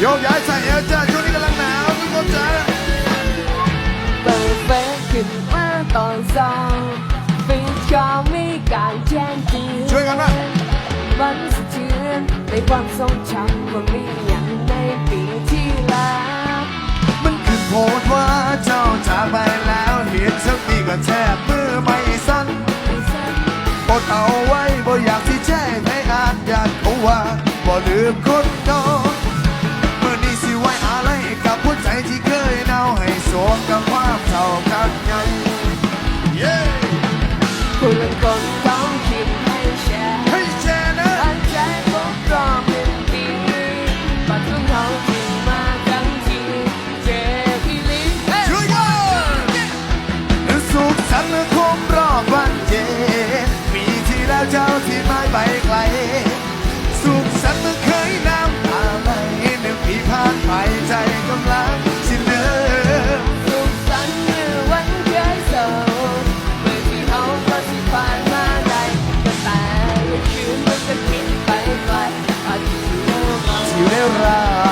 โยกย้ายใส่เอวจ้าช่วงนี้กำลังหนาวทุกคนจ้าเปิดเฟซขึ้นมาตอนเช้าฟินก็มีการแจ้งเตือนช่วยกันนะมันสะเทือนในความทรงจำว่ามีอย่างในปีที่แล้วมันคือโพสต์ว่า ดเอาไว้บ่อยากที่แจ้งให้อ่านอยากเขาว่าบ่ลืมคนเก่าเมื่อนี้สิไว้อะไรกับหัวใจที่เคยเน่าให้สวมกับความ ที่แล้วที่ไม่ไปไกล สุขสันต์เมื่อเคยน้ำตาไหลหนึ่งปีผ่านไปใจกำลังสิเดิมสุขสันต์เมื่อวันเคยโสดเมื่อที่เขาก็ที่ผ่านมาได้ก็แต่ละคืนมันก็คิดไปไกลอาจจะเชื่อมาที่เร็วรา